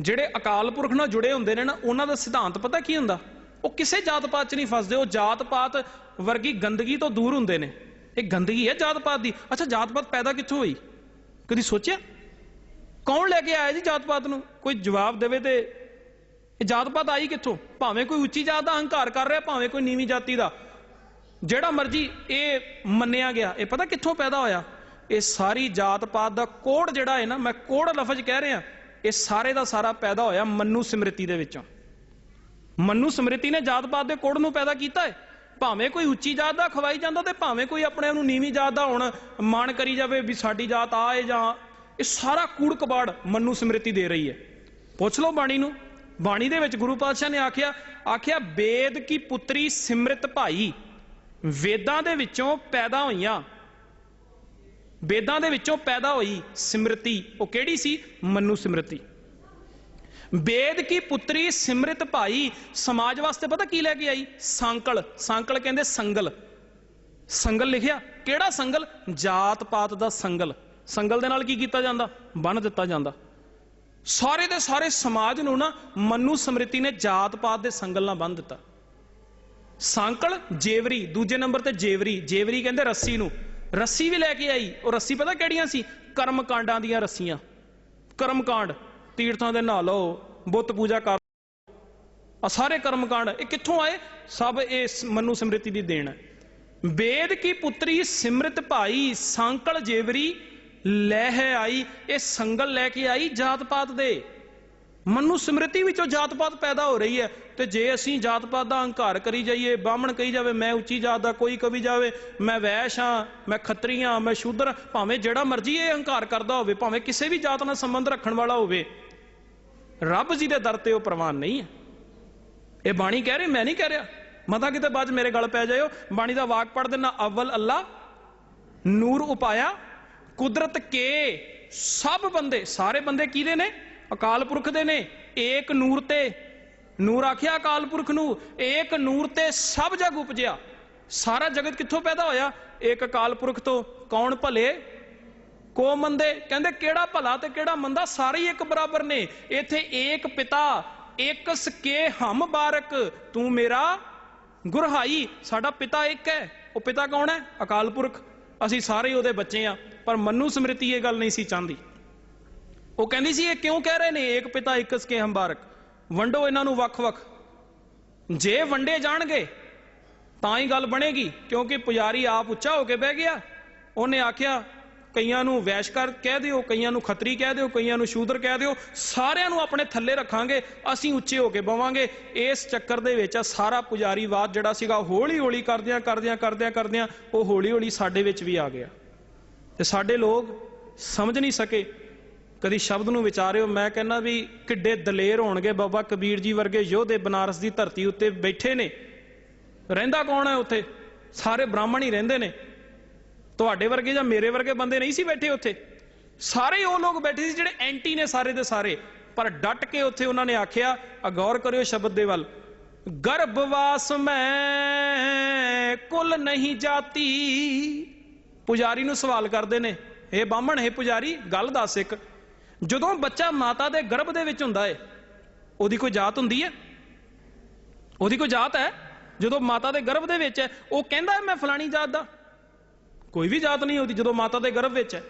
ਜਿਹੜੇ ਅਕਾਲ ਪੁਰਖ ਨਾਲ ਜੁੜੇ ਹੁੰਦੇ ਨੇ ਨਾ, ਉਹਨਾਂ ਦਾ ਸਿਧਾਂਤ ਪਤਾ ਕੀ ਹੁੰਦਾ? ਉਹ ਕਿਸੇ ਜਾਤ ਪਾਤ 'ਚ ਨਹੀਂ ਫਸਦੇ, ਉਹ ਜਾਤ ਪਾਤ ਵਰਗੀ ਗੰਦਗੀ ਤੋਂ ਦੂਰ ਹੁੰਦੇ ਨੇ। ਇਹ ਗੰਦਗੀ ਹੈ ਜਾਤ ਪਾਤ ਦੀ। ਅੱਛਾ, ਜਾਤ ਪਾਤ ਪੈਦਾ ਕਿੱਥੋਂ ਹੋਈ? ਕਦੀ ਸੋਚਿਆ? ਕੌਣ ਲੈ ਕੇ ਆਇਆ ਜੀ ਜਾਤ ਪਾਤ ਨੂੰ? ਕੋਈ ਜਵਾਬ ਦੇਵੇ ਤੇ ਇਹ ਜਾਤ ਪਾਤ ਆਈ ਕਿੱਥੋਂ? ਭਾਵੇਂ ਕੋਈ ਉੱਚੀ ਜਾਤ ਦਾ ਹੰਕਾਰ ਕਰ ਰਿਹਾ, ਭਾਵੇਂ ਕੋਈ ਨੀਵੀਂ ਜਾਤੀ ਦਾ। ਜਿਹੜਾ ਮਰਜ਼ੀ ਇਹ ਮੰਨਿਆ ਗਿਆ, ਇਹ ਪਤਾ ਕਿੱਥੋਂ ਪੈਦਾ ਹੋਇਆ? ਇਹ ਸਾਰੀ ਜਾਤ ਪਾਤ ਦਾ ਕੋੜ ਜਿਹੜਾ ਹੈ ਨਾ, ਮੈਂ ਕੋੜ ਲਫ਼ਜ਼ ਕਹਿ ਰਿਹਾ। ਇਹ ਸਾਰੇ ਦਾ ਸਾਰਾ ਪੈਦਾ ਹੋਇਆ ਮੰਨੂ ਸਮ੍ਰਿਤੀ ਦੇ ਵਿੱਚੋਂ। ਮੰਨੂ ਸਮ੍ਰਿਤੀ ਨੇ ਜਾਤ ਪਾਤ ਦੇ ਕੋੜ ਨੂੰ ਪੈਦਾ ਕੀਤਾ ਹੈ ਭਾਵੇਂ ਕੋਈ ਉੱਚੀ ਜਾਤ ਦਾ ਖਵਾਈ ਜਾਂਦਾ ਤੇ ਭਾਵੇਂ ਕੋਈ ਆਪਣੇ ਆਪ ਨੂੰ ਨੀਵੀਂ ਜਾਤ ਦਾ ਹੁਣ ਮਾਣ ਕਰੀ ਜਾਵੇ ਵੀ ਸਾਡੀ ਜਾਤ ਆ ਹੈ ਜਾਂ ਇਹ ਸਾਰਾ ਕੂੜ ਕਬਾੜ ਮੰਨੂ ਸਮ੍ਰਿਤੀ ਦੇ ਰਹੀ ਹੈ ਪੁੱਛ ਲਓ ਬਾਣੀ ਨੂੰ। ਬਾਣੀ ਦੇ ਵਿੱਚ ਗੁਰੂ ਪਾਤਸ਼ਾਹ ਨੇ ਆਖਿਆ ਆਖਿਆ, ਵੇਦ ਕੀ ਪੁੱਤਰੀ ਸਿਮਰਿਤ ਭਾਈ, ਵੇਦਾਂ ਦੇ ਵਿੱਚੋਂ ਪੈਦਾ ਹੋਈਆਂ ਵੇਦਾਂ ਦੇ ਵਿੱਚੋਂ ਪੈਦਾ ਹੋਈ ਸਿਮਰਤੀ, ਉਹ ਕਿਹੜੀ ਸੀ? ਮੰਨੂ ਸਿਮਰਤੀ। ਵੇਦ ਕੀ ਪੁੱਤਰੀ ਸਿਮਰਿਤ ਭਾਈ ਸਮਾਜ ਵਾਸਤੇ ਪਤਾ ਕੀ ਲੈ ਕੇ ਆਈ? ਸੰਕਲ। ਸੰਕਲ ਕਹਿੰਦੇ ਸੰਗਲ। ਸੰਗਲ ਲਿਖਿਆ। ਕਿਹੜਾ ਸੰਗਲ? ਜਾਤ ਪਾਤ ਦਾ ਸੰਗਲ। ਸੰਗਲ ਦੇ ਨਾਲ ਕੀ ਕੀਤਾ ਜਾਂਦਾ? ਬੰਨ ਦਿੱਤਾ ਜਾਂਦਾ। ਸਾਰੇ ਦੇ ਸਾਰੇ ਸਮਾਜ ਨੂੰ ਨਾ ਮੰਨੂ ਸਮ੍ਰਿਤੀ ਨੇ ਜਾਤ ਪਾਤ ਦੇ ਸੰਗਲ ਨਾਲ ਬੰਨ ਦਿੱਤਾ। ਸੰਕਲ, ਜੇਵਰੀ। ਦੂਜੇ ਨੰਬਰ ਤੇ ਜੇਵਰੀ। ਜੇਵਰੀ ਕਹਿੰਦੇ ਰੱਸੀ ਨੂੰ। ਰੱਸੀ ਵੀ ਲੈ ਕੇ ਆਈ। ਉਹ ਰੱਸੀ ਪਤਾ ਕਿਹੜੀਆਂ ਸੀ? ਕਰਮ ਕਾਂਡਾਂ ਦੀਆਂ ਰੱਸੀਆਂ। ਕਰਮ ਕਾਂਡ ਤੀਰਥਾਂ ਦੇ ਨਹਾ ਲਓ, ਬੁੱਤ ਪੂਜਾ ਕਰ ਆ ਸਾਰੇ ਕਰਮ ਕਾਂਡ ਇਹ ਕਿੱਥੋਂ ਆਏ? ਸਭ ਇਹ ਸ- ਮਨੂ ਸਮ੍ਰਿਤੀ ਦੀ ਦੇਣ। ਹੈ ਵੇਦ ਕੀ ਪੁੱਤਰੀ ਸਿਮਰਤ ਭਾਈ, ਸੰਕਲ ਜੇਵਰੀ, ਲੈ ਹੈ ਆਈ, ਇਹ ਸੰਗਲ ਲੈ ਕੇ ਆਈ ਜਾਤ ਪਾਤ ਦੇ। ਮਨੂ ਸਮ੍ਰਿਤੀ ਵਿੱਚੋਂ ਜਾਤ ਪਾਤ ਪੈਦਾ ਹੋ ਰਹੀ ਹੈ। ਤੇ ਜੇ ਅਸੀਂ ਜਾਤ ਪਾਤ ਦਾ ਹੰਕਾਰ ਕਰੀ ਜਾਈਏ ਬਾਹਮਣ ਕਹੀ ਜਾਵੇ ਮੈਂ ਉੱਚੀ ਜਾਤ ਦਾ ਕੋਈ ਕਵੀ ਜਾਵੇ ਮੈਂ ਵੈਸ਼ ਹਾਂ ਮੈਂ ਖੱਤਰੀ ਹਾਂ ਮੈਂ ਸ਼ੂਦਰ ਹਾਂ, ਭਾਵੇਂ ਜਿਹੜਾ ਮਰਜ਼ੀ ਇਹ ਹੰਕਾਰ ਕਰਦਾ ਹੋਵੇ ਭਾਵੇਂ ਕਿਸੇ ਵੀ ਜਾਤ ਨਾਲ ਸੰਬੰਧ ਰੱਖਣ ਵਾਲਾ ਹੋਵੇ ਰੱਬ ਜੀ ਦੇ ਦਰ ਤੇ ਉਹ ਪ੍ਰਵਾਨ ਨਹੀਂ ਹੈ। ਇਹ ਬਾਣੀ ਕਹਿ ਰਹੀ ਮੈਂ ਨਹੀਂ ਕਹਿ ਰਿਹਾ। ਮਤਾ ਕਿਤੇ ਬਾਅਦ ਮੇਰੇ ਗੱਲ ਪੈ ਜਾਇਓ। ਬਾਣੀ ਦਾ ਵਾਕ ਪੜ੍ਹ ਦੇਣਾ ਅਵਲ ਅੱਲਾ ਨੂਰ ਉਪਾਇਆ ਕੁਦਰਤ ਕੇ ਸਭ ਬੰਦੇ ਸਾਰੇ ਬੰਦੇ ਕਿਹਦੇ ਨੇ? ਅਕਾਲ ਪੁਰਖ ਦੇ ਨੇ, ਏਕ ਨੂਰ ਤੇ। ਨੂਰ ਆਖਿਆ ਅਕਾਲ ਪੁਰਖ ਨੂੰ, ਏਕ ਨੂਰ ਤੇ ਸਭ ਜਗ ਉਪਜਿਆ। ਸਾਰਾ ਜਗਤ ਕਿੱਥੋਂ ਪੈਦਾ ਹੋਇਆ? ਏਕ ਅਕਾਲ ਪੁਰਖ ਤੋਂ। ਕੌਣ ਭਲੇ? ਕੋ ਮੰਦੇ? ਕਹਿੰਦੇ ਕਿਹੜਾ ਭਲਾ ਤੇ ਕਿਹੜਾ ਮੰਦਾ? ਸਾਰੇ ਹੀ ਇੱਕ ਬਰਾਬਰ ਨੇ। ਇੱਥੇ ਏਕ ਪਿਤਾ, ਇੱਕ ਸਕੇ ਹਮ ਬਾਰਕ। ਤੂੰ ਮੇਰਾ ਗੁਰਹਾਈ। ਸਾਡਾ ਪਿਤਾ ਇੱਕ ਹੈ। ਉਹ ਪਿਤਾ ਕੌਣ ਹੈ? ਅਕਾਲ ਪੁਰਖ। ਅਸੀਂ ਸਾਰੇ ਉਹਦੇ ਬੱਚੇ ਆ ਪਰ ਮਨੂ ਸਮ੍ਰਿਤੀ ਇਹ ਗੱਲ ਨਹੀਂ ਸੀ ਚਾਹੁੰਦੀ। ਉਹ ਕਹਿੰਦੀ ਸੀ, ਇਹ ਕਿਉਂ ਕਹਿ ਰਹੇ ਨੇ? ਏਕ ਪਿਤਾ, ਇੱਕ ਸਕੇ ਹਮ ਵੰਡੋ ਇਹਨਾਂ ਨੂੰ ਵੱਖ-ਵੱਖ। ਜੇ ਵੰਡੇ ਜਾਣਗੇ, ਤਾਂ ਹੀ ਗੱਲ ਬਣੇਗੀ, ਕਿਉਂਕਿ ਪੁਜਾਰੀ ਆਪ ਉੱਚਾ ਹੋ ਕੇ ਬਹਿ ਗਿਆ। ਉਹਨੇ ਆਖਿਆ, ਕਈਆਂ ਨੂੰ ਵੈਸ਼ਕਰ ਕਹਿ ਦਿਓ, ਕਈਆਂ ਨੂੰ ਖੱਤਰੀ ਕਹਿ ਦਿਓ, ਕਈਆਂ ਨੂੰ ਸ਼ੂਦਰ ਕਹਿ ਦਿਓ। ਸਾਰਿਆਂ ਨੂੰ ਆਪਣੇ ਥੱਲੇ ਰੱਖਾਂਗੇ, ਅਸੀਂ ਉੱਚੇ ਹੋ ਕੇ ਬਵਾਂਗੇ। ਇਸ ਚੱਕਰ ਦੇ ਵਿੱਚ ਆ ਸਾਰਾ ਪੁਜਾਰੀਵਾਦ ਜਿਹੜਾ ਸੀਗਾ ਹੌਲੀ ਹੌਲੀ ਕਰਦਿਆਂ ਕਰਦਿਆਂ ਕਰਦਿਆਂ ਕਰਦਿਆਂ ਉਹ ਹੌਲੀ ਹੌਲੀ ਸਾਡੇ ਵਿੱਚ ਵੀ ਆ ਗਿਆ। ਤੇ ਸਾਡੇ ਲੋਕ ਸਮਝ ਨਹੀਂ ਸਕੇ ਕਦੀ ਸ਼ਬਦ ਨੂੰ ਵਿਚਾਰਿਓ, ਮੈਂ ਕਹਿੰਦਾ ਵੀ ਕਿੱਡੇ ਦਲੇਰ ਹੋਣਗੇ ਬਾਬਾ ਕਬੀਰ ਜੀ ਵਰਗੇ ਯੋਧੇ ਬਨਾਰਸ ਦੀ ਧਰਤੀ ਉੱਤੇ ਬੈਠੇ ਨੇ। ਰਹਿੰਦਾ ਕੌਣ ਹੈ ਉੱਥੇ? ਸਾਰੇ ਬ੍ਰਾਹਮਣ ਹੀ ਰਹਿੰਦੇ ਨੇ। ਤੁਹਾਡੇ ਵਰਗੇ ਜਾਂ ਮੇਰੇ ਵਰਗੇ ਬੰਦੇ ਨਹੀਂ ਸੀ ਬੈਠੇ ਉੱਥੇ? ਸਾਰੇ ਉਹ ਲੋਕ ਬੈਠੇ ਸੀ ਜਿਹੜੇ ਐਂਟੀ ਨੇ ਸਾਰੇ ਦੇ ਸਾਰੇ। ਪਰ ਡਟ ਕੇ ਉੱਥੇ ਉਹਨਾਂ ਨੇ ਆਖਿਆ, ਅਗੌਰ ਕਰਿਓ ਸ਼ਬਦ ਦੇ ਵੱਲ। ਗਰਭਵਾਸ ਮੈਂ ਕੁਲ ਨਹੀਂ ਜਾਤੀ। ਪੁਜਾਰੀ ਨੂੰ ਸਵਾਲ ਕਰਦੇ ਨੇ ਇਹ ਬਾਹਮਣ, ਹੈ ਪੁਜਾਰੀ, ਗੱਲ ਦੱਸ ਇੱਕ। ਜਦੋਂ ਬੱਚਾ ਮਾਤਾ ਦੇ ਗਰਭ ਦੇ ਵਿੱਚ ਹੁੰਦਾ ਹੈ ਉਹਦੀ ਕੋਈ ਜਾਤ ਹੁੰਦੀ ਹੈ ਉਹਦੀ ਕੋਈ ਜਾਤ ਹੈ? ਜਦੋਂ ਮਾਤਾ ਦੇ ਗਰਭ ਦੇ ਵਿੱਚ ਹੈ, ਉਹ ਕਹਿੰਦਾ ਹੈ, ਮੈਂ ਫਲਾਣੀ ਜਾਤ ਦਾ। ਕੋਈ ਵੀ ਜਾਤ ਨਹੀਂ ਉਹਦੀ ਜਦੋਂ ਮਾਤਾ ਦੇ ਗਰਭ ਵਿੱਚ ਹੈ।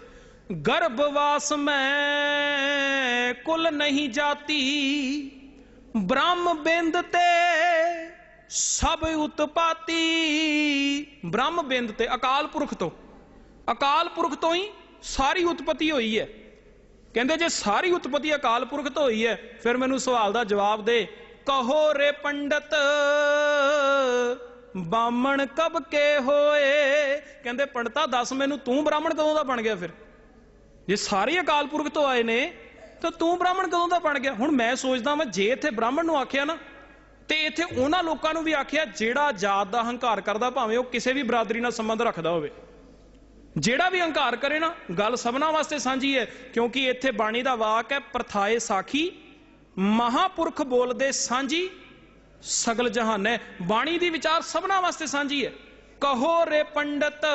ਗਰਭਵਾਸ ਮੈਂ ਕੁਲ ਨਹੀਂ ਜਾਤੀ, ਬ੍ਰਹਮ ਬਿੰਦ ਤੇ ਸਭ ਉਤਪਾਤੀ। ਬ੍ਰਹਮ ਬਿੰਦ ਤੇ ਅਕਾਲ ਪੁਰਖ ਤੋਂ। ਅਕਾਲ ਪੁਰਖ ਤੋਂ ਹੀ ਸਾਰੀ ਉਤਪਤੀ ਹੋਈ ਹੈ। ਕਹਿੰਦੇ, ਜੇ ਸਾਰੀ ਉਤਪਤੀ ਅਕਾਲ ਪੁਰਖ ਤੋਂ ਹੋਈ ਹੈ, ਫਿਰ ਮੈਨੂੰ ਸਵਾਲ ਦਾ ਜਵਾਬ ਦੇ। ਕਹੋ ਰੇ ਪੰਡਤ ਬਾਮਣ ਕਬ ਕੇ ਹੋਏ? ਕਹਿੰਦੇ, ਪੰਡਤਾ, ਦੱਸ ਮੈਨੂੰ, ਤੂੰ ਬ੍ਰਾਹਮਣ ਕਦੋਂ ਦਾ ਬਣ ਗਿਆ ਫਿਰ? ਜੇ ਸਾਰੇ ਅਕਾਲ ਪੁਰਖ ਤੋਂ ਆਏ ਨੇ, ਤਾਂ ਤੂੰ ਬ੍ਰਾਹਮਣ ਕਦੋਂ ਦਾ ਬਣ ਗਿਆ? ਹੁਣ ਮੈਂ ਸੋਚਦਾ ਮੈਂ ਜੇ ਇੱਥੇ ਬ੍ਰਾਹਮਣ ਨੂੰ ਆਖਿਆ ਨਾ, ਤੇ ਇੱਥੇ ਉਹਨਾਂ ਲੋਕਾਂ ਨੂੰ ਵੀ ਆਖਿਆ, ਜਿਹੜਾ ਜਾਤ ਦਾ ਹੰਕਾਰ ਕਰਦਾ, ਭਾਵੇਂ ਉਹ ਕਿਸੇ ਵੀ ਬਰਾਦਰੀ ਨਾਲ ਸੰਬੰਧ ਰੱਖਦਾ ਹੋਵੇ। ਜਿਹੜਾ ਵੀ ਹੰਕਾਰ ਕਰੇ ਨਾ, ਗੱਲ ਸਭਨਾ ਵਾਸਤੇ ਸਾਂਝੀ ਹੈ, ਕਿਉਂਕਿ ਇੱਥੇ ਬਾਣੀ ਦਾ ਵਾਕ ਹੈ, ਪ੍ਰਥਾਏ ਸਾਖੀ, ਮਹਾਪੁਰਖ ਬੋਲਦੇ ਸਾਂਝੀ, ਸਗਲ ਜਹਾਨ ਹੈ। ਬਾਣੀ ਦੀ ਵਿਚਾਰ ਸਭਨਾ ਵਾਸਤੇ ਸਾਂਝੀ ਹੈ। ਕਹੋ ਰੇ ਪੰਡਤ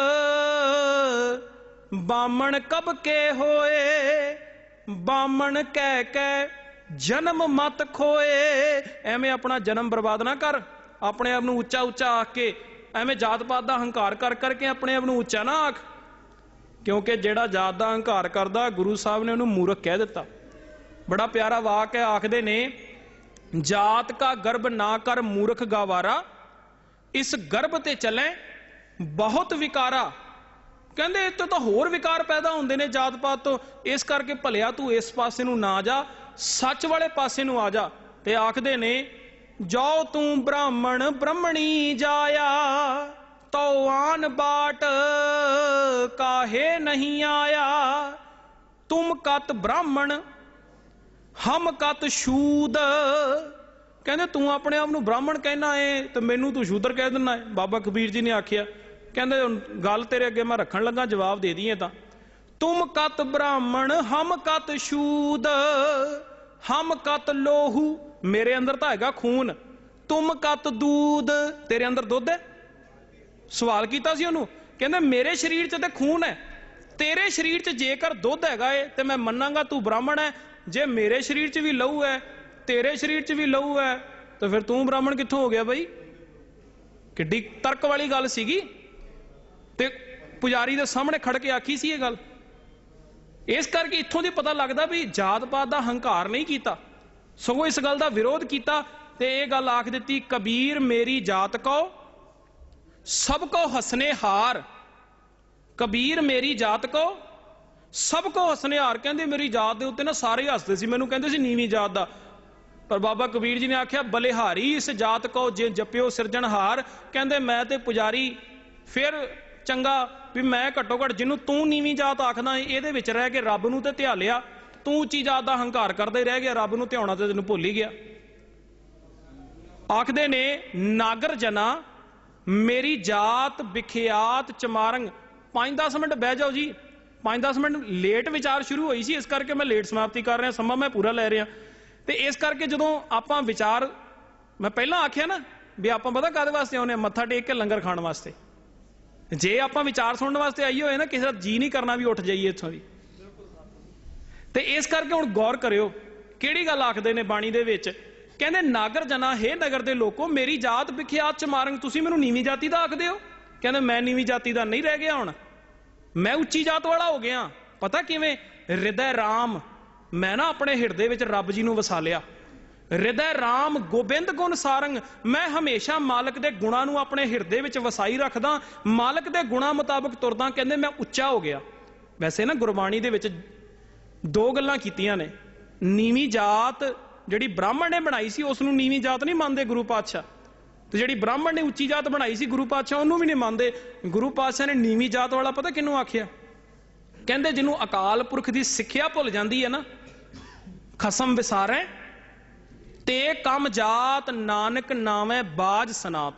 ਬਾਮਣ ਕਬ ਕੇ ਹੋਏ? ਬਾਮਣ ਕਹਿ ਕਹਿ ਜਨਮ ਮਤ ਖੋਏ? ਐਵੇਂ ਆਪਣਾ ਜਨਮ ਬਰਬਾਦ ਨਾ ਕਰ। ਆਪਣੇ ਆਪ ਨੂੰ ਉੱਚਾ ਉੱਚਾ ਆਖ ਕੇ, ਐਵੇਂ ਜਾਤ ਪਾਤ ਦਾ ਹੰਕਾਰ ਕਰ ਕਰਕੇ ਆਪਣੇ ਆਪ ਨੂੰ ਉੱਚਾ ਨਾ ਆਖ। ਕਿਉਂਕਿ ਜਿਹੜਾ ਜਾਤ ਦਾ ਹੰਕਾਰ ਕਰਦਾ, ਗੁਰੂ ਸਾਹਿਬ ਨੇ ਉਹਨੂੰ ਮੂਰਖ ਕਹਿ ਦਿੱਤਾ। ਬੜਾ ਪਿਆਰਾ ਵਾਕ ਹੈ, ਆਖਦੇ ਨੇ, ਜਾਤ ਕਾ ਗਰਭ ਨਾ ਕਰ ਮੂਰਖ ਗਾਵਾਰਾ, ਇਸ ਗਰਭ ਤੇ ਚੱਲੇ, ਬਹੁਤ ਵਿਕਾਰਾ। ਕਹਿੰਦੇ ਇੱਥੇ ਤਾਂ ਹੋਰ ਵਿਕਾਰ ਪੈਦਾ ਹੁੰਦੇ ਨੇ ਜਾਤ ਪਾਤ ਤੋਂ। ਇਸ ਕਰਕੇ ਭਲਿਆ ਤੂੰ ਇਸ ਪਾਸੇ ਨੂੰ ਨਾ ਜਾ, ਸੱਚ ਵਾਲੇ ਪਾਸੇ ਨੂੰ ਆ ਜਾ। ਤੇ ਆਖਦੇ ਨੇ ਜੋ ਤੂੰ ਬ੍ਰਾਹਮਣ ਬ੍ਰਹਮਣੀ ਜਾਇਆ ਤੋ ਆਨ ਬਾਟ ਕਾਹੇ ਨਹੀਂ ਆਇਆ? ਤੁਮ ਕਤ ਬ੍ਰਾਹਮਣ, ਹਮ ਕਤ ਸ਼ੂਦ। ਕਹਿੰਦੇ ਤੂੰ ਆਪਣੇ ਆਪ ਨੂੰ ਬ੍ਰਾਹਮਣ ਕਹਿਣਾ ਏ ਤੇ ਮੈਨੂੰ ਤੂੰ ਸ਼ੂਦਰ ਕਹਿ ਦਿੰਦਾ ਏ। ਬਾਬਾ ਕਬੀਰ ਜੀ ਨੇ ਆਖਿਆ, ਕਹਿੰਦੇ ਗੱਲ ਤੇਰੇ ਅੱਗੇ ਮੈਂ ਰੱਖਣ ਲੱਗਾ, ਜਵਾਬ ਦੇ ਦਈਏ ਤਾਂ। ਤੁਮ ਕਤ ਬ੍ਰਾਹਮਣ, ਹਮ ਕਤ ਸ਼ੂਦ। ਹਮ ਕਤ ਲੋਹੂ, ਮੇਰੇ ਅੰਦਰ ਤਾਂ ਹੈਗਾ ਖੂਨ। ਤੁਮ ਕਤ ਦੂਧ ਤੇਰੇ ਅੰਦਰ ਦੁੱਧ ਹੈ? ਸਵਾਲ ਕੀਤਾ ਸੀ ਉਹਨੂੰ, ਕਹਿੰਦਾ ਮੇਰੇ ਸਰੀਰ 'ਚ ਤੇ ਖੂਨ ਹੈ, ਤੇਰੇ ਸਰੀਰ 'ਚ ਜੇਕਰ ਦੁੱਧ ਹੈਗਾ ਏ, ਤੇ ਮੈਂ ਮੰਨਾਂਗਾ ਤੂੰ ਬ੍ਰਾਹਮਣ ਹੈ, ਜੇ ਮੇਰੇ ਸਰੀਰ 'ਚ ਵੀ ਲਹੂ ਹੈ, ਤੇਰੇ ਸਰੀਰ 'ਚ ਵੀ ਲਹੂ ਹੈ, ਤਾਂ ਫਿਰ ਤੂੰ ਬ੍ਰਾਹਮਣ ਕਿੱਥੋਂ ਹੋ ਗਿਆ ਬਈ? ਕਿੱਡੀ ਤਰਕ ਵਾਲੀ ਗੱਲ ਸੀਗੀ। ਤੇ ਪੁਜਾਰੀ ਦੇ ਸਾਹਮਣੇ ਖੜ ਕੇ ਆਖੀ ਸੀ ਇਹ ਗੱਲ। ਇਸ ਕਰਕੇ ਇੱਥੋਂ ਦੀ ਪਤਾ ਲੱਗਦਾ ਵੀ ਜਾਤ ਪਾਤ ਦਾ ਹੰਕਾਰ ਨਹੀਂ ਕੀਤਾ। ਸਗੋਂ ਇਸ ਗੱਲ ਦਾ ਵਿਰੋਧ ਕੀਤਾ ਤੇ ਇਹ ਗੱਲ ਆਖ ਦਿੱਤੀ, ਕਬੀਰ ਮੇਰੀ ਜਾਤ ਕੋ ਸਭ ਕੋ ਹਸਨੇ ਹਾਰ, ਕਬੀਰ ਮੇਰੀ ਜਾਤ ਕੋ। ਸਭ ਕੋ ਹਸਨੇ ਹਾਰ, ਕਹਿੰਦੇ ਮੇਰੀ ਜਾਤ ਦੇ ਉੱਤੇ ਨਾ ਸਾਰੇ ਹੱਸਦੇ ਸੀ, ਮੈਨੂੰ ਕਹਿੰਦੇ ਸੀ ਨੀਵੀਂ ਜਾਤ ਦਾ। ਪਰ ਬਾਬਾ ਕਬੀਰ ਜੀ ਨੇ ਆਖਿਆ, ਬਲਿਹਾਰੀ ਇਸ ਜਾਤ ਕੋ, ਜੇ ਜਪਿਓ ਸਿਰਜਣਹਾਰ ਕਹਿੰਦੇ ਮੈਂ ਤੇ ਪੁਜਾਰੀ, ਫਿਰ ਚੰਗਾ ਵੀ ਮੈਂ ਘੱਟੋ ਘੱਟ ਜਿਹਨੂੰ ਤੂੰ ਨੀਵੀਂ ਜਾਤ ਆਖਦਾ ਇਹਦੇ ਵਿੱਚ ਰਹਿ ਕੇ ਰੱਬ ਨੂੰ ਤੇ ਧਿਆ ਲਿਆ ਤੂੰ ਉੱਚੀ ਜਾਤ ਦਾ ਹੰਕਾਰ ਕਰਦਾ ਹੀ ਰਹਿ ਗਿਆ, ਰੱਬ ਨੂੰ ਧਿਆਉਣਾ ਤੇ ਤੈਨੂੰ ਭੁੱਲ ਹੀ ਗਿਆ। ਆਖਦੇ ਨੇ, ਨਾਗਰ ਜਨਾ ਮੇਰੀ ਜਾਤ ਵਿਖਿਆਤ ਚਮਾਰੰਗ। 5-10 ਮਿੰਟ ਬਹਿ ਜਾਓ ਜੀ। 5-10 ਮਿੰਟ ਲੇਟ ਵਿਚਾਰ ਸ਼ੁਰੂ ਹੋਈ ਸੀ, ਇਸ ਕਰਕੇ ਮੈਂ ਲੇਟ ਸਮਾਪਤੀ ਕਰ ਰਿਹਾ ਸਮਾਂ ਮੈਂ ਪੂਰਾ ਲੈ ਰਿਹਾ। ਤੇ ਇਸ ਕਰਕੇ ਜਦੋਂ ਆਪਾਂ ਵਿਚਾਰ, ਮੈਂ ਪਹਿਲਾਂ ਆਖਿਆ ਨਾ ਵੀ ਆਪਾਂ ਪਤਾ ਕਾਦੇ ਵਾਸਤੇ ਆਉਨੇ ਆ ਮੱਥਾ ਟੇਕ ਕੇ ਲੰਗਰ ਖਾਣ ਵਾਸਤੇ। ਜੇ ਆਪਾਂ ਵਿਚਾਰ ਸੁਣਨ ਵਾਸਤੇ ਆਈ ਹੋਏ ਨਾ, ਕਿਸੇ ਦਾ ਜੀ ਨਹੀਂ ਕਰਨਾ ਵੀ ਉੱਠ ਜਾਈਏ ਇੱਥੋਂ ਦੀ। ਤੇ ਇਸ ਕਰਕੇ ਹੁਣ ਗੌਰ ਕਰਿਓ, ਕਿਹੜੀ ਗੱਲ ਆਖਦੇ ਨੇ ਬਾਣੀ ਦੇ ਵਿੱਚ? ਕਹਿੰਦੇ, ਨਾਗਰ ਜਨਾ, ਹੈ ਨਗਰ ਦੇ ਲੋਕੋ, ਮੇਰੀ ਜਾਤ ਵਿਖਿਆਤ ਚ ਮਾਰੰਗ, ਤੁਸੀਂ ਮੈਨੂੰ ਨੀਵੀਂ ਜਾਤੀ ਦਾ ਆਖਦੇ ਹੋ? ਕਹਿੰਦੇ, ਮੈਂ ਨੀਵੀਂ ਜਾਤੀ ਦਾ ਨਹੀਂ ਰਹਿ ਗਿਆ ਹੁਣ। ਮੈਂ ਉੱਚੀ ਜਾਤ ਵਾਲਾ ਹੋ ਗਿਆ। ਪਤਾ ਕਿਵੇਂ? ਹਿਰਦੈ ਰਾਮ, ਮੈਂ ਨਾ ਆਪਣੇ ਹਿਰਦੇ ਵਿੱਚ ਰੱਬ ਜੀ ਨੂੰ ਵਸਾ ਲਿਆ ਹਿਰਦੈ ਰਾਮ, ਗੋਬਿੰਦ ਗੁਣ ਸਾਰੰਗ, ਮੈਂ ਹਮੇਸ਼ਾ ਮਾਲਕ ਦੇ ਗੁਣਾਂ ਨੂੰ ਆਪਣੇ ਹਿਰਦੇ ਵਿੱਚ ਵਸਾਈ ਰੱਖਦਾ, ਮਾਲਕ ਦੇ ਗੁਣਾਂ ਮੁਤਾਬਕ ਤੁਰਦਾ, ਕਹਿੰਦੇ, ਮੈਂ ਉੱਚਾ ਹੋ ਗਿਆ। ਵੈਸੇ ਨਾ ਗੁਰਬਾਣੀ ਦੇ ਵਿੱਚ ਦੋ ਗੱਲਾਂ ਕੀਤੀਆਂ ਨੇ। ਨੀਵੀਂ ਜਾਤ ਜਿਹੜੀ ਬ੍ਰਾਹਮਣ ਨੇ ਬਣਾਈ ਸੀ ਉਸ ਨੂੰ ਨੀਵੀਂ ਜਾਤ ਨਹੀਂ ਮੰਨਦੇ ਗੁਰੂ ਪਾਤਸ਼ਾਹ। ਤੇ ਜਿਹੜੀ ਬ੍ਰਾਹਮਣ ਨੇ ਉੱਚੀ ਜਾਤ ਬਣਾਈ ਸੀ ਗੁਰੂ ਪਾਤਸ਼ਾਹ, ਉਹਨੂੰ ਵੀ ਨਹੀਂ ਮੰਨਦੇ। ਗੁਰੂ ਪਾਤਸ਼ਾਹ ਨੇ ਨੀਵੀਂ ਜਾਤ ਵਾਲਾ ਪਤਾ ਕਿਹਨੂੰ ਆਖਿਆ? ਕਹਿੰਦੇ ਜਿਹਨੂੰ ਅਕਾਲ ਪੁਰਖ ਦੀ ਸਿੱਖਿਆ ਭੁੱਲ ਜਾਂਦੀ ਹੈ ਨਾ, ਖਸਮ ਵਿਸਾਰੈ, ਤੇ ਕੰਮ ਜਾਤ ਨਾਨਕ ਨਾਵੇਂ ਬਾਜ ਸਨਾਤ।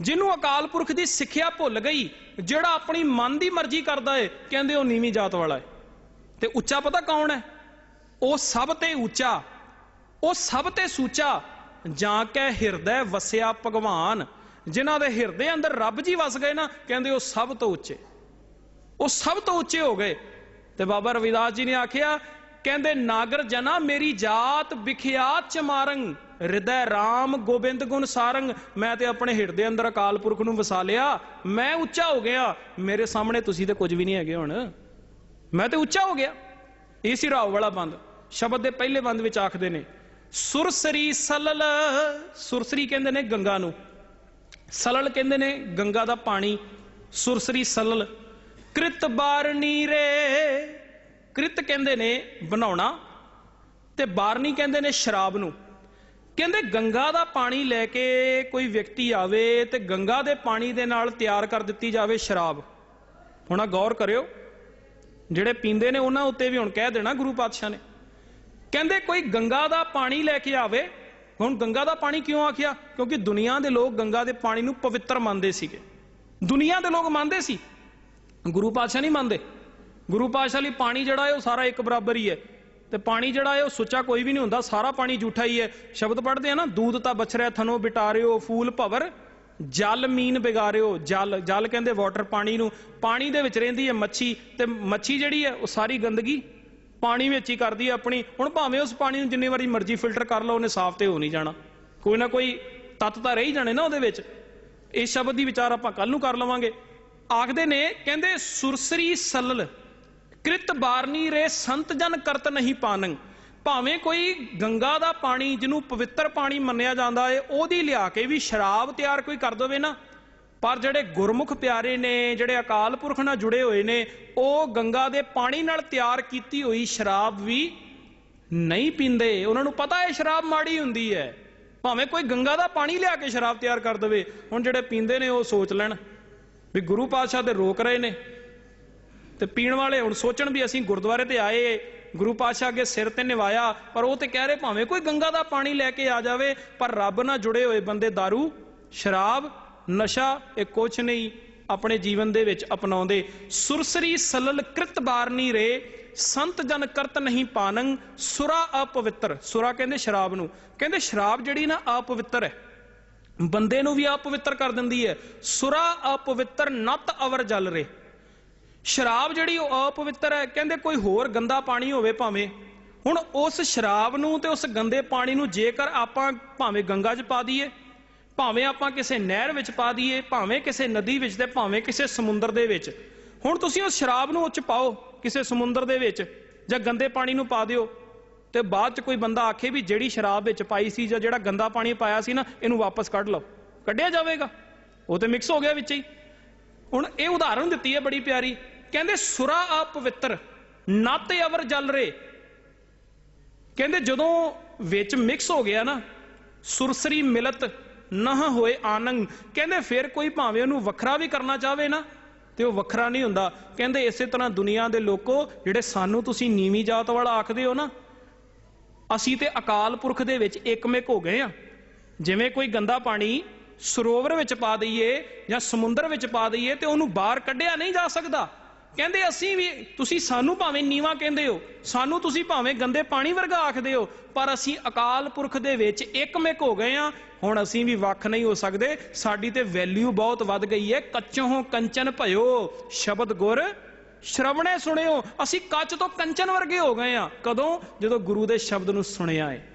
ਜਿਹਨੂੰ ਅਕਾਲ ਪੁਰਖ ਦੀ ਸਿੱਖਿਆ ਭੁੱਲ ਗਈ, ਜਿਹੜਾ ਆਪਣੀ ਮਨ ਦੀ ਮਰਜ਼ੀ ਕਰਦਾ ਏ, ਕਹਿੰਦੇ ਉਹ ਨੀਵੀਂ ਜਾਤ ਵਾਲਾ ਏ। ਤੇ ਉੱਚਾ ਪਤਾ ਕੌਣ ਹੈ? ਉਹ ਸਭ ਤੇ ਉੱਚਾ ਉਹ ਸਭ ਤੇ ਸੂਚਾ, ਜਾਂ ਕੈ ਹਿਰਦੈ ਵਸਿਆ ਭਗਵਾਨ। ਜਿਨ੍ਹਾਂ ਦੇ ਹਿਰਦੇ ਅੰਦਰ ਰੱਬ ਜੀ ਵਸ ਗਏ ਨਾ, ਕਹਿੰਦੇ ਉਹ ਸਭ ਤੋਂ ਉੱਚੇ। ਉਹ ਸਭ ਤੋਂ ਉੱਚੇ ਹੋ ਗਏ। ਤੇ ਬਾਬਾ ਰਵਿਦਾਸ ਜੀ ਨੇ ਆਖਿਆ, ਕਹਿੰਦੇ, ਨਾਗਰ ਜਨਾ ਮੇਰੀ ਜਾਤ ਵਿਖਿਆਤ ਚਮਾਰੰਗ, ਹਿਰਦੈ ਰਾਮ ਗੋਬਿੰਦ ਗੁਣ ਸਾਰੰਗ। ਮੈਂ ਤੇ ਆਪਣੇ ਹਿਰਦੇ ਅੰਦਰ ਅਕਾਲ ਪੁਰਖ ਨੂੰ ਵਸਾ ਲਿਆ। ਮੈਂ ਉੱਚਾ ਹੋ ਗਿਆ। ਮੇਰੇ ਸਾਹਮਣੇ ਤੁਸੀਂ ਤੇ ਕੁਝ ਵੀ ਨਹੀਂ ਹੈਗੇ ਹੁਣ। ਮੈਂ ਤੇ ਉੱਚਾ ਹੋ ਗਿਆ। ਇਹ ਸੀ ਰਾਵ ਵਾਲਾ ਬੰਦ। ਸ਼ਬਦ ਦੇ ਪਹਿਲੇ ਬੰਦ ਵਿੱਚ ਆਖਦੇ ਨੇ ਸੁਰਸਰੀ ਸਲਲ, ਸੁਰਸਰੀ ਕਹਿੰਦੇ ਨੇ ਗੰਗਾ ਨੂੰ। ਸਲਲ ਕਹਿੰਦੇ ਨੇ ਗੰਗਾ ਦਾ ਪਾਣੀ, ਸੁਰਸਰੀ ਸਲਲ। ਕ੍ਰਿਤ ਬਾਰਨੀ ਰੇ ਕ੍ਰਿਤ ਕਹਿੰਦੇ ਨੇ ਬਣਾਉਣਾ ਤੇ ਬਾਰਨੀ ਕਹਿੰਦੇ ਨੇ ਸ਼ਰਾਬ ਨੂੰ। ਕਹਿੰਦੇ ਗੰਗਾ ਦਾ ਪਾਣੀ ਲੈ ਕੇ ਕੋਈ ਵਿਅਕਤੀ ਆਵੇ ਤੇ ਗੰਗਾ ਦੇ ਪਾਣੀ ਦੇ ਨਾਲ ਤਿਆਰ ਕਰ ਦਿੱਤੀ ਜਾਵੇ ਸ਼ਰਾਬ। ਹੁਣ ਆਹ ਗੌਰ ਕਰਿਓ, ਜਿਹੜੇ ਪੀਂਦੇ ਨੇ ਉਹਨਾਂ ਉੱਤੇ ਵੀ ਹੁਣ ਕਹਿ ਦੇਣਾ ਗੁਰੂ ਪਾਤਸ਼ਾਹ ਨੇ। ਕਹਿੰਦੇ ਕੋਈ ਗੰਗਾ ਦਾ ਪਾਣੀ ਲੈ ਕੇ ਆਵੇ। ਹੁਣ ਗੰਗਾ ਦਾ ਪਾਣੀ ਕਿਉਂ ਆਖਿਆ? ਕਿਉਂਕਿ ਦੁਨੀਆ ਦੇ ਲੋਕ ਗੰਗਾ ਦੇ ਪਾਣੀ ਨੂੰ ਪਵਿੱਤਰ ਮੰਨਦੇ ਸੀਗੇ। ਦੁਨੀਆ ਦੇ ਲੋਕ ਮੰਨਦੇ ਸੀ। ਗੁਰੂ ਪਾਤਸ਼ਾਹ ਨਹੀਂ ਮੰਨਦੇ। ਗੁਰੂ ਪਾਤਸ਼ਾਹ ਲਈ ਪਾਣੀ ਜਿਹੜਾ ਹੈ ਉਹ ਸਾਰਾ ਇੱਕ ਬਰਾਬਰ ਹੀ ਹੈ। ਤੇ ਪਾਣੀ ਜਿਹੜਾ ਹੈ ਉਹ ਸੁੱਚਾ ਕੋਈ ਵੀ ਨਹੀਂ ਹੁੰਦਾ। ਸਾਰਾ ਪਾਣੀ ਝੂਠਾ ਹੀ ਹੈ। ਸ਼ਬਦ ਪੜ੍ਹਦੇ ਆ ਨਾ, ਦੂਧ ਤਾਂ ਬਛਰਿਆ ਥਨੋ ਬਿਟਾਰਿਓ, ਫੂਲ ਭਵਰ, ਜਲ ਮੀਨ ਬਿਗਾਰਿਓ। ਜਲ ਜਲ ਕਹਿੰਦੇ ਵਾਟਰ ਪਾਣੀ ਨੂੰ। ਪਾਣੀ ਦੇ ਵਿੱਚ ਰਹਿੰਦੀ ਹੈ ਮੱਛੀ। ਤੇ ਮੱਛੀ ਜਿਹੜੀ ਹੈ ਉਹ ਸਾਰੀ ਗੰਦਗੀ ਪਾਣੀ ਵਿੱਚ ਹੀ ਕਰਦੀ ਹੈ ਆਪਣੀ। ਹੁਣ ਭਾਵੇਂ ਉਸ ਪਾਣੀ ਨੂੰ ਜਿੰਨੀ ਵਾਰੀ ਮਰਜ਼ੀ ਫਿਲਟਰ ਕਰ ਲਓ, ਉਹਨੇ ਸਾਫ਼ ਤੇ ਹੋ ਨਹੀਂ ਜਾਣਾ। ਕੋਈ ਨਾ ਕੋਈ ਤੱਤ ਤਾਂ ਰਹੀ ਜਾਣੇ ਨਾ ਉਹਦੇ ਵਿੱਚ। ਇਹ ਸ਼ਬਦ ਦੀ ਵਿਚਾਰ ਆਪਾਂ ਕੱਲ ਨੂੰ ਕਰ ਲਵਾਂਗੇ। ਆਖਦੇ ਨੇ, ਕਹਿੰਦੇ, ਸੁਰਸਰੀ ਸਲਲ, ਕ੍ਰਿਤ ਬਾਰਨੀ ਰੇ ਸੰਤ ਜਨ ਕਰਤ ਨਹੀਂ ਪਾਨੰ। ਭਾਵੇਂ ਕੋਈ ਗੰਗਾ ਦਾ ਪਾਣੀ, ਜਿਹਨੂੰ ਪਵਿੱਤਰ ਪਾਣੀ ਮੰਨਿਆ ਜਾਂਦਾ ਏ, ਉਹਦੀ ਲਿਆ ਕੇ ਵੀ ਸ਼ਰਾਬ ਤਿਆਰ ਕੋਈ ਕਰ ਦਵੇ ਨਾ। ਪਰ ਜਿਹੜੇ ਗੁਰਮੁਖ ਪਿਆਰੇ ਨੇ, ਜਿਹੜੇ ਅਕਾਲ ਪੁਰਖ ਨਾਲ ਜੁੜੇ ਹੋਏ ਨੇ, ਉਹ ਗੰਗਾ ਦੇ ਪਾਣੀ ਨਾਲ ਤਿਆਰ ਕੀਤੀ ਹੋਈ ਸ਼ਰਾਬ ਵੀ ਨਹੀਂ ਪੀਂਦੇ। ਉਹਨਾਂ ਨੂੰ ਪਤਾ ਹੈ ਸ਼ਰਾਬ ਮਾੜੀ ਹੁੰਦੀ ਹੈ। ਭਾਵੇਂ ਕੋਈ ਗੰਗਾ ਦਾ ਪਾਣੀ ਲਿਆ ਕੇ ਸ਼ਰਾਬ ਤਿਆਰ ਕਰ ਦੇਵੇ, ਹੁਣ ਜਿਹੜੇ ਪੀਂਦੇ ਨੇ ਉਹ ਸੋਚ ਲੈਣ ਵੀ ਗੁਰੂ ਪਾਤਸ਼ਾਹ ਤੇ ਰੋਕ ਰਹੇ ਨੇ। ਤੇ ਪੀਣ ਵਾਲੇ ਹੁਣ ਸੋਚਣ ਵੀ ਅਸੀਂ ਗੁਰਦੁਆਰੇ ਤੇ ਆਏ, ਗੁਰੂ ਪਾਤਸ਼ਾਹ ਅੱਗੇ ਸਿਰ ਤੇ ਨਿਵਾਇਆ, ਪਰ ਉਹ ਤੇ ਕਹਿ ਰਹੇ ਭਾਵੇਂ ਕੋਈ ਗੰਗਾ ਦਾ ਪਾਣੀ ਲੈ ਕੇ ਆ ਜਾਵੇ, ਪਰ ਰੱਬ ਨਾਲ ਜੁੜੇ ਹੋਏ ਬੰਦੇ दारू ਸ਼ਰਾਬ ਨਸ਼ਾ ਇਹ ਕੁਛ ਨਹੀਂ, ਆਪਣੇ ਜੀਵਨ ਦੇ ਵਿੱਚ ਅਪਣਾਉਂਦੇ। ਸੁਰਸਰੀ ਸਲਲ ਕ੍ਰਿਤ ਬਾਰਨੀ ਰੇ, ਸੰਤ ਜਨ ਕਰਤ ਨਹੀਂ ਪਾਨੰ, ਸੁਰਾ ਅਪਵਿੱਤਰ। ਸੁਰਾ ਕਹਿੰਦੇ ਸ਼ਰਾਬ ਨੂੰ। ਕਹਿੰਦੇ ਸ਼ਰਾਬ ਜਿਹੜੀ ਨਾ ਅਪਵਿੱਤਰ ਹੈ, ਬੰਦੇ ਨੂੰ ਵੀ ਅਪਵਿੱਤਰ ਕਰ ਦਿੰਦੀ ਹੈ। ਸੁਰਾ ਅਪਵਿੱਤਰ ਨਤ ਅਵਰ ਜਲ ਰੇ। ਸ਼ਰਾਬ ਜਿਹੜੀ ਉਹ ਅਪਵਿੱਤਰ ਹੈ, ਕਹਿੰਦੇ ਕੋਈ ਹੋਰ ਗੰਦਾ ਪਾਣੀ ਹੋਵੇ ਭਾਵੇਂ। ਹੁਣ ਉਸ ਸ਼ਰਾਬ ਨੂੰ ਤੇ ਉਸ ਗੰਦੇ ਪਾਣੀ ਨੂੰ ਜੇਕਰ ਆਪਾਂ ਭਾਵੇਂ ਗੰਗਾ 'ਚ ਪਾ ਦਈਏ ਭਾਵੇਂ ਆਪਾਂ ਕਿਸੇ ਨਹਿਰ ਵਿੱਚ ਪਾ ਦਈਏ, ਭਾਵੇਂ ਕਿਸੇ ਨਦੀ ਵਿੱਚ ਤੇ ਭਾਵੇਂ ਕਿਸੇ ਸਮੁੰਦਰ ਦੇ ਵਿੱਚ। ਹੁਣ ਤੁਸੀਂ ਉਸ ਸ਼ਰਾਬ ਨੂੰ ਉੱਚ ਪਾਓ ਕਿਸੇ ਸਮੁੰਦਰ ਦੇ ਵਿੱਚ ਜਾਂ ਗੰਦੇ ਪਾਣੀ ਨੂੰ ਪਾ ਦਿਓ ਤੇ ਬਾਅਦ 'ਚ ਕੋਈ ਬੰਦਾ ਆਖੇ ਵੀ ਜਿਹੜੀ ਸ਼ਰਾਬ ਵਿੱਚ ਪਾਈ ਸੀ ਜਾਂ ਜਿਹੜਾ ਗੰਦਾ ਪਾਣੀ ਪਾਇਆ ਸੀ ਨਾ, ਇਹਨੂੰ ਵਾਪਸ ਕੱਢ ਲਓ। ਕੱਢਿਆ ਜਾਵੇਗਾ। ਉਹ ਤੇ ਮਿਕਸ ਹੋ ਗਿਆ ਵਿੱਚ ਹੀ। ਹੁਣ ਇਹ ਉਦਾਹਰਣ ਦਿੱਤੀ ਹੈ ਬੜੀ ਪਿਆਰੀ। ਕਹਿੰਦੇ, ਸੁਰਾ ਪਵਿੱਤਰ, ਨਤ ਅਵਰ ਜਲ ਰੇ। ਕਹਿੰਦੇ, ਜਦੋਂ ਵਿੱਚ ਮਿਕਸ ਹੋ ਗਿਆ ਨਾ, ਸੁਰਸਰੀ ਮਿਲਤ ਨਹ ਹੋਏ ਆਨੰਗ। ਕਹਿੰਦੇ ਫਿਰ ਕੋਈ ਭਾਵੇਂ ਉਹਨੂੰ ਵੱਖਰਾ ਵੀ ਕਰਨਾ ਚਾਹਵੇ ਨਾ, ਤੇ ਉਹ ਵੱਖਰਾ ਨਹੀਂ ਹੁੰਦਾ। ਕਹਿੰਦੇ ਇਸੇ ਤਰ੍ਹਾਂ ਦੁਨੀਆ ਦੇ ਲੋਕੋ, ਜਿਹੜੇ ਸਾਨੂੰ ਤੁਸੀਂ ਨੀਵੀਂ ਜਾਤ ਵਾਲਾ ਆਖਦੇ ਹੋ ਨਾ, ਅਸੀਂ ਤੇ ਅਕਾਲ ਪੁਰਖ ਦੇ ਵਿੱਚ ਇੱਕਮਿਕ ਹੋ ਗਏ ਆ। ਜਿਵੇਂ ਕੋਈ ਗੰਦਾ ਪਾਣੀ ਸਰੋਵਰ ਵਿੱਚ ਪਾ ਦਈਏ ਜਾਂ ਸਮੁੰਦਰ ਵਿੱਚ ਪਾ ਦਈਏ ਤੇ ਉਹਨੂੰ ਬਾਹਰ ਕੱਢਿਆ ਨਹੀਂ ਜਾ ਸਕਦਾ। ਕਹਿੰਦੇ ਅਸੀਂ ਵੀ, ਤੁਸੀਂ ਸਾਨੂੰ ਭਾਵੇਂ ਨੀਵਾ ਕਹਿੰਦੇ ਹੋ, ਸਾਨੂੰ ਤੁਸੀਂ ਭਾਵੇਂ ਗੰਦੇ ਪਾਣੀ ਵਰਗਾ ਆਖਦੇ ਹੋ, ਪਰ ਅਸੀਂ ਅਕਾਲ ਪੁਰਖ ਦੇ ਵਿੱਚ ਇੱਕਮਿਕ ਹੋ ਗਏ ਆ ਹੁਣ ਅਸੀਂ ਵੀ ਵੱਖ ਨਹੀਂ ਹੋ ਸਕਦੇ, ਸਾਡੀ ਤੇ ਵੈਲਿਊ ਬਹੁਤ ਵੱਧ ਗਈ ਹੈ। ਕੱਚੋਂ ਕੰਚਨ ਭਇਓ, ਸ਼ਬਦ ਗੁਰ ਸ਼ਰਵਣੇ ਸੁਣਿਓ। ਅਸੀਂ ਕੱਚ ਤੋਂ ਕੰਚਨ ਵਰਗੇ ਹੋ ਗਏ ਆ ਕਦੋਂ? ਜਦੋਂ ਗੁਰੂ ਦੇ ਸ਼ਬਦ ਨੂੰ ਸੁਣਿਆ ਹੈ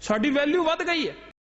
ਸਾਡੀ ਵੈਲਿਊ ਵੱਧ ਗਈ ਹੈ।